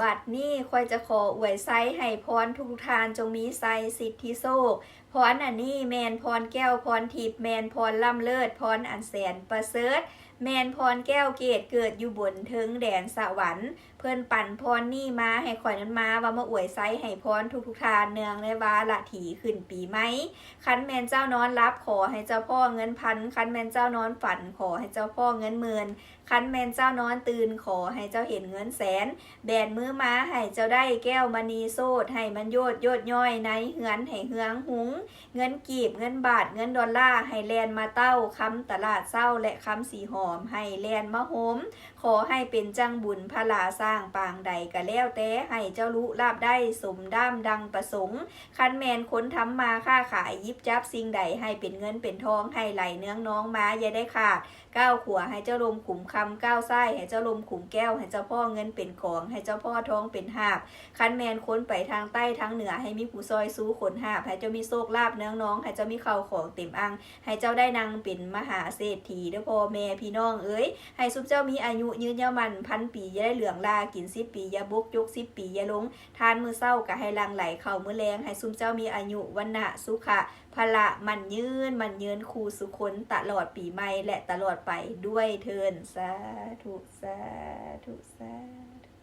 บัดนี้คอยจะขออวยไซให้พรทุกทานจงมีไซสิทธิโซกพรอันนี้แมนพรแก้วพรทิพแมนพรล่ำเลิศพรอันแสนประเสริฐแมนพรแก้วเกตเกิดอยู่บนเทิงแดนสวรรค์เพิ่อนปั่นพรนี่มาให้ข่อยนั้นมาว่ามาอวยไซให้พรทุกทุกทานเนืองในวาละถีขึ้นปีไหมคันแมนเจ้านอนรับขอให้เจ้าพ่อเงินพันคันแมนเจ้านอนฝันขอให้เจ้าพ่อเงินหมื่นคันแมนเจ้านอนตื่นขอให้เจ้าเห็นเงินแสนแบนเมื่อมาให้เจ้าได้แก้วมณีโซดให้มันโยดโยดย่อยในเหือนให้เฮืองหุง เงินกีบเงินบาทเงินดอลลาร์ให้แลนมาเต้าคำตลาดเศร้าและคำสีหอมให้แลนมาโหม ขอให้เป็นจังบุญพลาสร้างปางใดก็แล้วแต่ให้เจ้ารู้ลาบได้สมด้ามดังประสงค์ คันแมนค้นทำมาค้าขายยิบจับสิ่งใดให้เป็นเงินเป็นทองให้ไหลเนื้องน้องมาอย่าได้ขาดก้าวขัวให้เจ้าลมขุมคำก้าวไส้ให้เจ้าลมขุมแก้วให้เจ้าพ่อเงินเป็นของให้เจ้าพ่อทองเป็นหาบคันแมนค้นไปทางใต้ทางเหนือให้มีผู้ซอยสู้ขนหาบให้เจ้ามีโชคลาบเนื้องน้องให้เจ้ามีเข่าของเต็มอัง ให้เจ้าได้นางเป็นมหาเศรษฐีเด้อพ่อแม่พี่น้องเอ้ยให้ซุปเจ้ามีอายุยืนยาวมันพันปีอย่าได้เหลืองลากินสิบปีอย่าบกยกสิบปีอย่าลงทานมือเศร้าก็ให้ลังไหลเข่ามือแรงให้ซุมเจ้ามีอายุวันนะสุขะพละมันยืนมันยืนคูสุคนตลอดปีใหม่และตลอดไปด้วยเทินสาธุสาธุสาธุ